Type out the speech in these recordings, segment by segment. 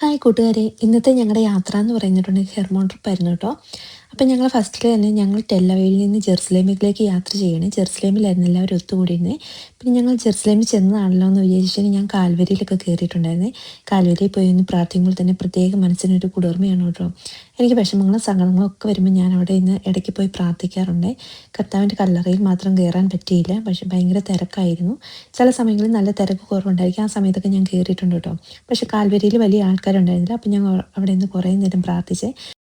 Hi കൂട്ടുകാരെ. ഇന്നത്തെ ഞങ്ങളുടെ യാത്ര എന്ന് പറയുന്നിട്ടുണ്ടെങ്കിൽ ഹെർമോൺ ട്രിപ്പ് ആയിരുന്നു കേട്ടോ അപ്പം ഞങ്ങൾ ഫസ്റ്റിൽ തന്നെ ഞങ്ങൾ ടെല്ലവയിൽ നിന്ന് ജെറുസലേമിലേക്ക് യാത്ര ചെയ്യണേ. ജെറുസലേമിലായിരുന്നു എല്ലാവരും ഒത്തുകൂടിയിരുന്നേ. പിന്നെ ഞങ്ങൾ ജെറുസലേമിൽ ചെന്നതാണല്ലോ എന്ന് വിചാരിച്ചിട്ട് ഞാൻ കാൽവരിയിലൊക്കെ കയറിയിട്ടുണ്ടായിരുന്നേ കാൽവരിയിൽ പോയി ഒന്ന് പ്രാർത്ഥിക്കുമ്പോൾ തന്നെ പ്രത്യേക മനസ്സിനൊരു കുളിർമയാണ് കേട്ടോ. എനിക്ക് വിഷമങ്ങളും സങ്കടങ്ങളും ഒക്കെ വരുമ്പോൾ ഞാൻ അവിടെ ഇന്ന് ഇടയ്ക്ക് പോയി പ്രാർത്ഥിക്കാറുണ്ട്. കർത്താവിന്റെ കല്ലറയിൽ മാത്രം കയറാൻ പറ്റിയില്ല. പക്ഷെ ഭയങ്കര തിരക്കായിരുന്നു. ചില സമയങ്ങളിൽ നല്ല തിരക്ക് കുറവുണ്ടായിരിക്കും. ആ സമയത്തൊക്കെ ഞാൻ കയറിയിട്ടുണ്ട് കേട്ടോ. പക്ഷെ കാൽവരിയിൽ വലിയ ആൾക്കാരുണ്ടായിരുന്നില്ല. അപ്പം ഞാൻ അവിടെ നിന്ന് കുറേ നേരം പ്രാർത്ഥിച്ച്.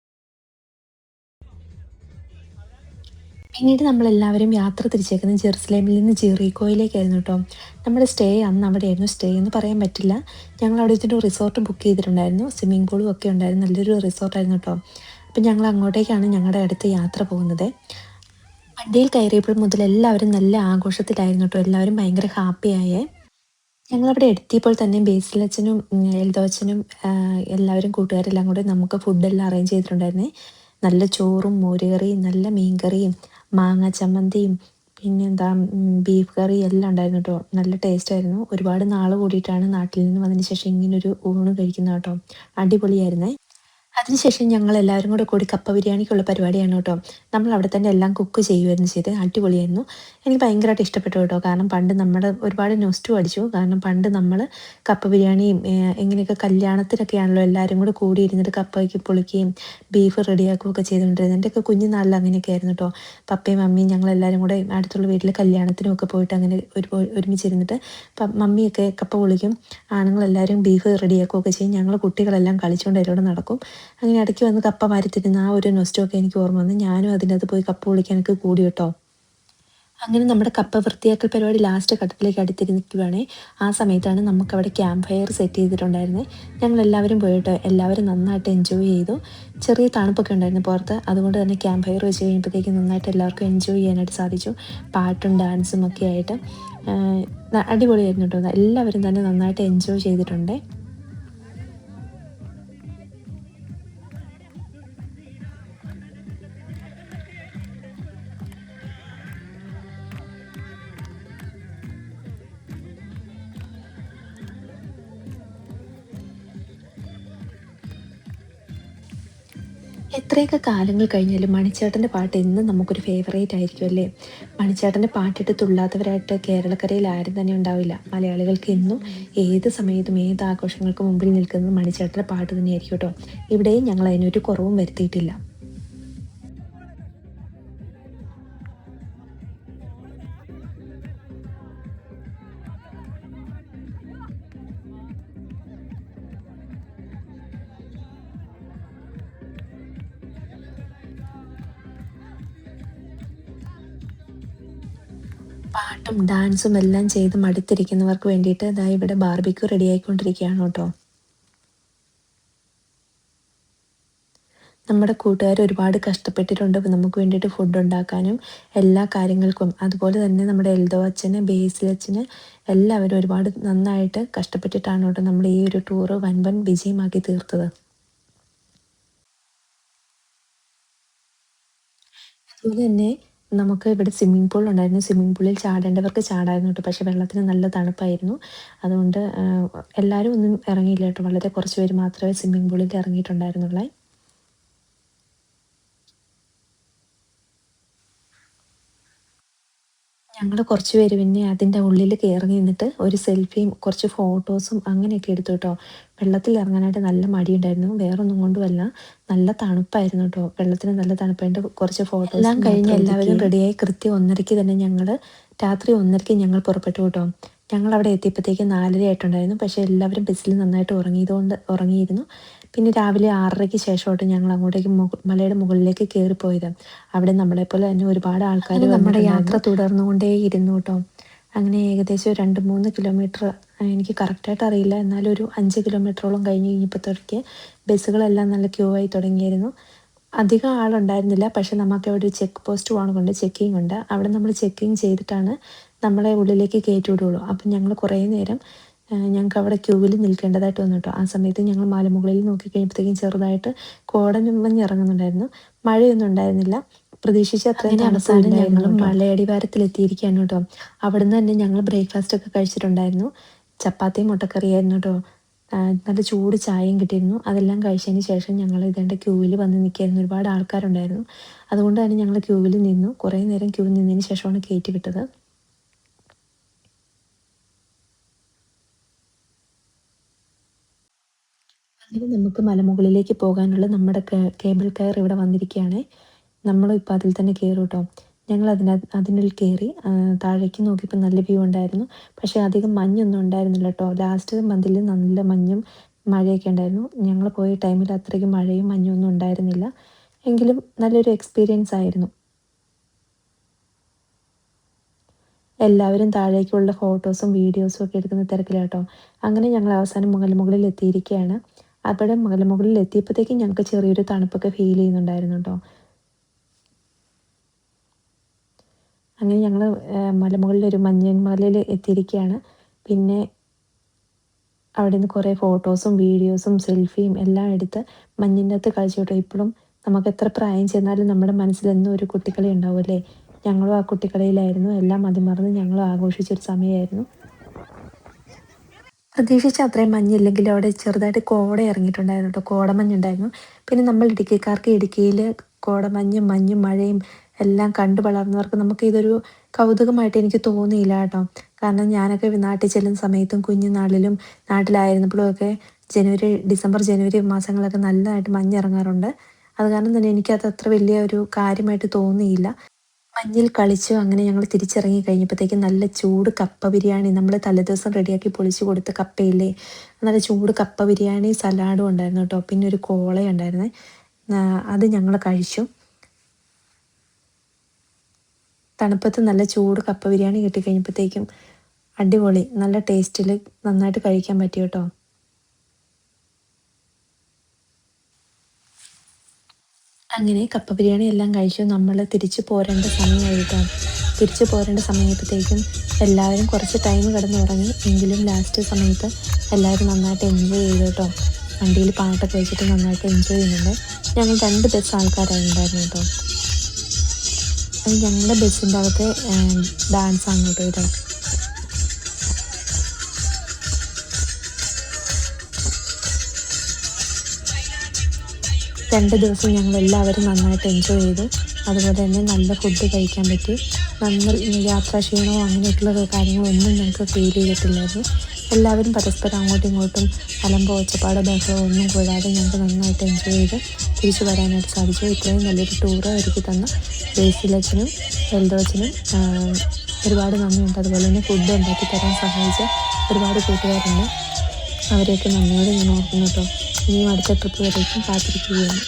പിന്നീട് നമ്മളെല്ലാവരും യാത്ര തിരിച്ചേക്കുന്നത് ജെറുസലേമിൽ നിന്ന് ജെറീക്കോയിലേക്കായിരുന്നു കേട്ടോ. നമ്മുടെ സ്റ്റേ അന്ന് അവിടെയായിരുന്നു. സ്റ്റേ എന്ന് പറയാൻ പറ്റില്ല. ഞങ്ങൾ അവിടെ വെച്ചിട്ട് റിസോർട്ട് ബുക്ക് ചെയ്തിട്ടുണ്ടായിരുന്നു. സ്വിമ്മിംഗ് പൂളും ഒക്കെ ഉണ്ടായിരുന്നു. നല്ലൊരു റിസോർട്ടായിരുന്നു കേട്ടോ. അപ്പം ഞങ്ങൾ അങ്ങോട്ടേക്കാണ് ഞങ്ങളുടെ അടുത്ത് യാത്ര പോകുന്നത്. വണ്ടിയിൽ കയറിയപ്പോൾ മുതൽ എല്ലാവരും നല്ല ആഘോഷത്തിലായിരുന്നു കേട്ടോ. എല്ലാവരും ഭയങ്കര ഹാപ്പിയായേ ഞങ്ങളവിടെ എത്തിയപ്പോൾ തന്നെ ബേസിലച്ഛനും എൽദോച്ചനും എല്ലാവരും കൂട്ടുകാരെല്ലാം കൂടെ നമുക്ക് ഫുഡെല്ലാം അറേഞ്ച് ചെയ്തിട്ടുണ്ടായിരുന്നേ. നല്ല ചോറും മോരുകറിയും നല്ല മീൻകറിയും മാങ്ങ ചമ്മന്തിയും പിന്നെന്താ ബീഫ് കറി എല്ലാം ഉണ്ടായിരുന്നു കേട്ടോ. നല്ല ടേസ്റ്റ് ആയിരുന്നു. ഒരുപാട് നാൾ കൂടിയിട്ടാണ് നാട്ടിൽ നിന്ന് വന്നതിന് ശേഷം ഇങ്ങനൊരു ഊണ് കഴിക്കുന്നത് കേട്ടോ. അടിപൊളിയായിരുന്നേ. അതിനുശേഷം ഞങ്ങൾ എല്ലാവരും കൂടെ കൂടി കപ്പ ബിരിയാണിക്കുള്ള പരിപാടിയാണ് കേട്ടോ. നമ്മൾ അവിടെ തന്നെ എല്ലാം കുക്ക് ചെയ്യുമായിരുന്നു ചെയ്ത്. അടിപൊളിയായിരുന്നു. എനിക്ക് ഭയങ്കരമായിട്ട് ഇഷ്ടപ്പെട്ടു കേട്ടോ. കാരണം പണ്ട് നമ്മുടെ ഒരുപാട് നൊസ്റ്റു അടിച്ചു. കാരണം പണ്ട് നമ്മൾ കപ്പ ബിരിയാണിയും എങ്ങനെയൊക്കെ കല്യാണത്തിനൊക്കെയാണല്ലോ എല്ലാവരും കൂടെ കൂടി ഇരുന്നിട്ട് കപ്പയ്ക്ക് പൊളിക്കുകയും ബീഫ് റെഡിയാക്കുകയൊക്കെ ചെയ്തുകൊണ്ടിരുന്നത്. എന്റെയൊക്കെ കുഞ്ഞുനാളിൽ അങ്ങനെയൊക്കെ ആയിരുന്നു കേട്ടോ. പപ്പയും മമ്മിയും ഞങ്ങളെല്ലാവരും കൂടെ അടുത്തുള്ള വീട്ടിൽ കല്യാണത്തിനുമൊക്കെ പോയിട്ട് അങ്ങനെ ഒരു ഒരുമിച്ചിരുന്നിട്ട് മമ്മിയൊക്കെ കപ്പ പൊളിക്കും. ആണുങ്ങളെല്ലാവരും ബീഫ് റെഡിയാക്കുകയൊക്കെ ചെയ്യും. ഞങ്ങൾ കുട്ടികളെല്ലാം കളിച്ചുകൊണ്ട് അതിലൂടെ നടക്കും. അങ്ങനെ ഇടയ്ക്ക് വന്ന് കപ്പ മരത്തിരുന്ന ആ ഒരു നൊസ്റ്റൊക്കെ എനിക്ക് ഓർമ്മ വന്നു. ഞാനും അതിനകത്ത് പോയി കപ്പ പൊളിക്കാനൊക്കെ കൂടി കേട്ടോ. അങ്ങനെ നമ്മുടെ കപ്പ വൃത്തിയാക്കൽ പരിപാടി ലാസ്റ്റ് ഘട്ടത്തിലേക്ക് അടുത്തിരിക്കുകയാണെ. ആ സമയത്താണ് നമുക്കവിടെ ക്യാമ്പ് ഫയർ സെറ്റ് ചെയ്തിട്ടുണ്ടായിരുന്നത് ഞങ്ങൾ എല്ലാവരും പോയിട്ട് എല്ലാവരും നന്നായിട്ട് എൻജോയ് ചെയ്തു. ചെറിയ തണുപ്പൊക്കെ ഉണ്ടായിരുന്നു പുറത്ത്. അതുകൊണ്ട് തന്നെ ക്യാമ്പ് ഫയർ വെച്ച് കഴിയുമ്പോഴത്തേക്ക് നന്നായിട്ട് എല്ലാവർക്കും എൻജോയ് ചെയ്യാനായിട്ട് സാധിച്ചു. പാട്ടും ഡാൻസും ഒക്കെ ആയിട്ട്. അടിപൊളിയായിരുന്നു കേട്ടോ. എല്ലാവരും തന്നെ നന്നായിട്ട് എൻജോയ് ചെയ്തിട്ടുണ്ട്. എത്രയൊക്കെ കാലങ്ങൾ കഴിഞ്ഞാലും മണിച്ചേട്ടന്റെ പാട്ട് എന്നും നമുക്കൊരു ഫേവറേറ്റ് ആയിരിക്കും അല്ലേ? മണിച്ചേട്ടന്റെ പാട്ടിട്ട് തുള്ളാത്തവരായിട്ട് കേരളക്കരയിൽ ആരും തന്നെ ഉണ്ടാവില്ല. മലയാളികൾക്ക് എന്നും ഏത് സമയത്തും ഏത് ആഘോഷങ്ങൾക്ക് മുമ്പിൽ നിൽക്കുന്നത് മണിച്ചേട്ടന്റെ പാട്ട് തന്നെയായിരിക്കും കേട്ടോ. ഇവിടെയും ഞങ്ങൾ അതിനൊരു കുറവും വരുത്തിയിട്ടില്ല. പാട്ടും ഡാൻസും എല്ലാം ചെയ്ത് മടുത്തിരിക്കുന്നവർക്ക് വേണ്ടിയിട്ട് ഇതാ ഇവിടെ ബാർബിക്യൂ റെഡി ആയിക്കൊണ്ടിരിക്കുകയാണ് കേട്ടോ. നമ്മുടെ കൂട്ടുകാർ ഒരുപാട് കഷ്ടപ്പെട്ടിട്ടുണ്ട്. നമുക്ക് വേണ്ടിയിട്ട് ഫുഡ് ഉണ്ടാക്കാനും എല്ലാ കാര്യങ്ങൾക്കും. അതുപോലെ തന്നെ നമ്മുടെ എൽദോ അച്ഛന് ബേസിൽ അച്ഛന് എല്ലാവരും ഒരുപാട് നന്നായിട്ട് കഷ്ടപ്പെട്ടിട്ടാണ് കേട്ടോ നമ്മൾ ഈ ഒരു ടൂറ് വൻപൻ വിജയമാക്കി തീർത്തത്. അതുപോലെ തന്നെ നമുക്ക് ഇവിടെ സ്വിമ്മിംഗ് പൂൾ ഉണ്ടായിരുന്നു. സ്വിമ്മിംഗ് പൂളിൽ ചാടേണ്ടവർക്ക് ചാടായിരുന്നു കേട്ടോ. പക്ഷേ വെള്ളത്തിന് നല്ല തണുപ്പായിരുന്നു. അതുകൊണ്ട് എല്ലാവരും ഒന്നും ഇറങ്ങിയില്ല കേട്ടോ. വളരെ കുറച്ച് പേര് മാത്രമേ സ്വിമ്മിംഗ് പൂളിൽ ഇറങ്ങിയിട്ടുണ്ടായിരുന്നുള്ളൂ. ഞങ്ങൾ കുറച്ച് പേര് പിന്നെ അതിന്റെ ഉള്ളിൽ കയറി നിന്നിട്ട് ഒരു സെൽഫിയും കുറച്ച് ഫോട്ടോസും അങ്ങനെയൊക്കെ എടുത്തു കേട്ടോ. വെള്ളത്തിൽ ഇറങ്ങാനായിട്ട് നല്ല മടിയുണ്ടായിരുന്നു. വേറൊന്നും കൊണ്ടുമല്ല നല്ല തണുപ്പായിരുന്നു കേട്ടോ. വെള്ളത്തിന് നല്ല തണുപ്പായിട്ട് കുറച്ച് ഫോട്ടോ എല്ലാം കഴിഞ്ഞ് എല്ലാവരും റെഡിയായി കൃത്യം ഒന്നരയ്ക്ക് തന്നെ ഞങ്ങൾ രാത്രി ഒന്നരയ്ക്ക് ഞങ്ങൾ പുറപ്പെട്ടു കേട്ടോ. ഞങ്ങൾ അവിടെ എത്തിയപ്പോഴത്തേക്ക് നാലര ആയിട്ടുണ്ടായിരുന്നു പക്ഷേ എല്ലാവരും ബസ്സിൽ നന്നായിട്ട് ഉറങ്ങിയതുകൊണ്ട് ഉറങ്ങിയിരുന്നു. പിന്നെ രാവിലെ ആറരയ്ക്ക് ശേഷമായിട്ട് ഞങ്ങൾ അങ്ങോട്ടേക്ക് മലയുടെ മുകളിലേക്ക് കയറിപ്പോയത്. അവിടെ നമ്മളെപ്പോലെ തന്നെ ഒരുപാട് ആൾക്കാർ നമ്മുടെ യാത്ര തുടർന്നുകൊണ്ടേ ഇരുന്നു കേട്ടോ. അങ്ങനെ ഏകദേശം രണ്ട് മൂന്ന് കിലോമീറ്റർ എനിക്ക് കറക്റ്റായിട്ട് അറിയില്ല. എന്നാലും ഒരു അഞ്ച് കിലോമീറ്ററോളം കഴിഞ്ഞ് കഴിഞ്ഞപ്പോഴത്തേക്ക് ബസ്സുകളെല്ലാം നല്ല ക്യൂ ആയി തുടങ്ങിയിരുന്നു. അധികം ആളുണ്ടായിരുന്നില്ല. പക്ഷെ നമുക്ക് അവിടെ ഒരു ചെക്ക് പോസ്റ്റ് കൊണ്ട് ചെക്കിംഗ് ഉണ്ട്. അവിടെ നമ്മൾ ചെക്കിംഗ് ചെയ്തിട്ടാണ് നമ്മളെ ഉള്ളിലേക്ക് കയറ്റി വിടുകയുള്ളൂ അപ്പം ഞങ്ങൾ കുറേ നേരം ഞങ്ങൾക്ക് അവിടെ ക്യൂവിൽ നിൽക്കേണ്ടതായിട്ട് വന്നു കേട്ടോ ആ സമയത്ത് ഞങ്ങൾ മലമുകളിൽ നോക്കി കഴിയുമ്പോഴത്തേക്കും ചെറുതായിട്ട് കോടൻ മഞ്ഞ് ഇറങ്ങുന്നുണ്ടായിരുന്നു. മഴയൊന്നും ഉണ്ടായിരുന്നില്ല. പ്രതീക്ഷിച്ച അത്രയും അവസാനം ഞങ്ങൾ മലയടിവാരത്തിൽ എത്തിയിരിക്കുകയാണ് കേട്ടോ. അവിടുന്ന് തന്നെ ഞങ്ങൾ ബ്രേക്ക്ഫാസ്റ്റ് ഒക്കെ കഴിച്ചിട്ടുണ്ടായിരുന്നു. ചപ്പാത്തിയും മുട്ടക്കറിയായിരുന്നു കേട്ടോ. നല്ല ചൂട് ചായയും കിട്ടിയിരുന്നു. അതെല്ലാം കഴിച്ചതിന് ശേഷം ഞങ്ങൾ ഇതേണ്ട ക്യൂവിൽ വന്ന് നിൽക്കായിരുന്നു ഒരുപാട് ആൾക്കാരുണ്ടായിരുന്നു. അതുകൊണ്ട് തന്നെ ഞങ്ങൾ ക്യൂവിൽ നിന്നു. കുറേ നേരം ക്യൂവിൽ നിന്നതിന് ശേഷമാണ് കയറ്റി വിട്ടത്. അങ്ങനെ നമുക്ക് മലമുകളിലേക്ക് പോകാനുള്ള നമ്മുടെ കേബിൾ കയർ ഇവിടെ വന്നിരിക്കുകയാണ്. നമ്മളും ഇപ്പോൾ അതിൽ തന്നെ കയറും കേട്ടോ ഞങ്ങൾ അതിന് അതിനുള്ളിൽ കയറി താഴേക്ക് നോക്കിയപ്പോൾ നല്ല വ്യൂ ഉണ്ടായിരുന്നു. പക്ഷേ അധികം മഞ്ഞൊന്നും ഉണ്ടായിരുന്നില്ല കേട്ടോ. ലാസ്റ്റ് മന്തിൽ നല്ല മഞ്ഞും മഴയൊക്കെ ഉണ്ടായിരുന്നു. ഞങ്ങൾ പോയ ടൈമിൽ അത്രയ്ക്ക് മഴയും മഞ്ഞും ഒന്നും ഉണ്ടായിരുന്നില്ല. എങ്കിലും നല്ലൊരു എക്സ്പീരിയൻസ് ആയിരുന്നു. എല്ലാവരും താഴേക്കുള്ള ഫോട്ടോസും വീഡിയോസും ഒക്കെ എടുക്കുന്ന തിരക്കിലാട്ടോ. അങ്ങനെ ഞങ്ങൾ അവസാനം മുകളിൽ മുകളിൽ എത്തിയിരിക്കുകയാണ്. അവിടെ മലമുകളിൽ എത്തിയപ്പോഴത്തേക്കും ഞങ്ങൾക്ക് ചെറിയൊരു തണുപ്പൊക്കെ ഫീൽ ചെയ്യുന്നുണ്ടായിരുന്നു കേട്ടോ അങ്ങനെ ഞങ്ങൾ മലമുകളിൽ ഒരു മഞ്ഞൻ മലയിൽ എത്തിയിരിക്കുകയാണ്. പിന്നെ അവിടെ നിന്ന് കുറേ ഫോട്ടോസും വീഡിയോസും സെൽഫിയും എല്ലാം എടുത്ത് മഞ്ഞിന്റെ അകത്ത് കളിച്ചു കേട്ടോ ഇപ്പോഴും നമുക്ക് എത്ര പ്രായം ചെന്നാലും നമ്മുടെ മനസ്സിൽ എന്നും ഒരു കുട്ടിക്കളി ഉണ്ടാവുമല്ലേ ഞങ്ങളും ആ കുട്ടിക്കളിയിലായിരുന്നു എല്ലാം അതിമറന്ന് ഞങ്ങളും ആഘോഷിച്ചൊരു സമയമായിരുന്നു. പ്രതീക്ഷിച്ച അത്രയും മഞ്ഞില്ലെങ്കിൽ അവിടെ ചെറുതായിട്ട് കോട ഇറങ്ങിയിട്ടുണ്ടായിരുന്നു കേട്ടോ. കോടമഞ്ഞുണ്ടായിരുന്നു പിന്നെ നമ്മൾ ഇടുക്കിക്കാർക്ക് ഇടുക്കിയിൽ കോടമഞ്ഞും മഞ്ഞും മഴയും എല്ലാം കണ്ടു വളർന്നവർക്ക് നമുക്ക് ഇതൊരു കൗതുകമായിട്ട് എനിക്ക് തോന്നിയില്ല കേട്ടോ. കാരണം ഞാനൊക്കെ നാട്ടിൽ ചെല്ലുന്ന സമയത്തും കുഞ്ഞുനാളിലും നാട്ടിലായിരുന്നപ്പോഴും ഒക്കെ ജനുവരി ഡിസംബർ ജനുവരി മാസങ്ങളൊക്കെ നല്ലതായിട്ട് മഞ്ഞിറങ്ങാറുണ്ട്. അത് കാരണം തന്നെ എനിക്കത് അത്ര വലിയ ഒരു കാര്യമായിട്ട് തോന്നിയില്ല. മഞ്ഞിൽ കളിച്ചു. അങ്ങനെ ഞങ്ങൾ തിരിച്ചിറങ്ങി കഴിഞ്ഞപ്പോഴത്തേക്കും നല്ല ചൂട് കപ്പ ബിരിയാണി നമ്മൾ തലേദിവസം റെഡിയാക്കി പൊളിച്ചു കൊടുത്ത കപ്പയില്ലേ? നല്ല ചൂട് കപ്പ ബിരിയാണി സലാഡും ഉണ്ടായിരുന്നു കേട്ടോ. പിന്നെ ഒരു കോള ഉണ്ടായിരുന്നു. അത് ഞങ്ങൾ കഴിച്ചു. തണുപ്പത്ത് നല്ല ചൂട് കപ്പ ബിരിയാണി കിട്ടിക്കഴിഞ്ഞപ്പോഴത്തേക്കും അടിപൊളി. നല്ല ടേസ്റ്റിൽ നന്നായിട്ട് കഴിക്കാൻ പറ്റി കേട്ടോ. അങ്ങനെ കപ്പ ബിരിയാണി എല്ലാം കഴിച്ചു നമ്മൾ തിരിച്ചു പോരേണ്ട സമയമായിട്ടോ തിരിച്ചു പോരേണ്ട സമയത്തേക്കും എല്ലാവരും കുറച്ച് ടൈം കിടന്ന് ഉറങ്ങി. എങ്കിലും ലാസ്റ്റ് സമയത്ത് എല്ലാവരും നന്നായിട്ട് എൻജോയ് ചെയ്തു കേട്ടോ വണ്ടിയിൽ പാട്ടൊക്കെ വെച്ചിട്ട് നന്നായിട്ട് എൻജോയ് ചെയ്യുന്നുണ്ട്. ഞങ്ങൾ രണ്ട് ബസ് ആൾക്കാരായി ഉണ്ടായിരുന്നു കേട്ടോ അത് ഞങ്ങളുടെ ബസ്സിന്റെ അകത്തെ ഡാൻസ് ആണ് കേട്ടോ ഇത്. രണ്ട് ദിവസം ഞങ്ങൾ എല്ലാവരും നന്നായിട്ട് എൻജോയ് ചെയ്തു. അതുപോലെ തന്നെ നല്ല ഫുഡ് കഴിക്കാൻ പറ്റി. നന്ന യാത്രാക്ഷീണമോ അങ്ങനെയൊക്കെയുള്ള കാര്യങ്ങളൊന്നും ഞങ്ങൾക്ക് ഫീൽ ചെയ്തിട്ടില്ലായിരുന്നു. എല്ലാവരും പരസ്പരം അങ്ങോട്ടും ഇങ്ങോട്ടും അലമ്പോ ഒച്ചപ്പാടോ ബഹളോ ഒന്നും കൂടാതെ ഞങ്ങൾക്ക് നന്നായിട്ട് എൻജോയ് ചെയ്ത് തിരിച്ചു വരാനായിട്ട് സാധിച്ചു. ഇത്രയും നല്ലൊരു ടൂർ ഒരുക്കി തന്ന ബേസിലച്ചനും എൽദോച്ചനും ഒരുപാട് നന്ദിയുണ്ട്. അതുപോലെ തന്നെ ഫുഡ് ഉണ്ടാക്കി തരാൻ സഹായിച്ച ഒരുപാട് കൂട്ടുകാരുണ്ട്. അവരെയൊക്കെ നന്ദിയോടെ ഞാൻ ഓർക്കുന്നു കേട്ടോ. ഇനിയും അടുത്ത ട്രിപ്പ് വരേക്കും കാത്തിരിക്കുകയാണ്.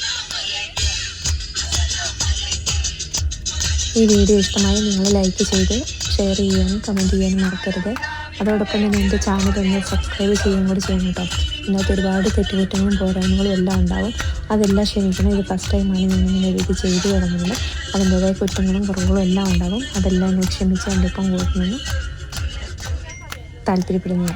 ഈ വീഡിയോ ഇഷ്ടമായി നിങ്ങൾ ലൈക്ക് ചെയ്ത് ഷെയർ ചെയ്യാനും കമന്റ് ചെയ്യാനും മറക്കരുത്. അതോടൊപ്പം തന്നെ എന്റെ ചാനൽ ഒന്ന് സബ്സ്ക്രൈബ് ചെയ്യുകയും കൂടി ചെയ്യണം കേട്ടോ ഇതിനകത്ത് ഒരുപാട് തെറ്റുകുറ്റങ്ങളും പോരായ്മകളും എല്ലാം ഉണ്ടാവും. അതെല്ലാം ക്ഷമിക്കണം. ഇത് ഫസ്റ്റ് ടൈമാണ് ഞാൻ ഇങ്ങനെ രീതി ചെയ്തു തുടങ്ങുന്നത്. അതിന്റെതായ കുറ്റങ്ങളും കുറവുകളും എല്ലാം ഉണ്ടാവും. അതെല്ലാം ക്ഷമിച്ച് എന്റെ ഒപ്പം കൂട്ടണമെന്ന് താല്പര്യപ്പെടുന്നു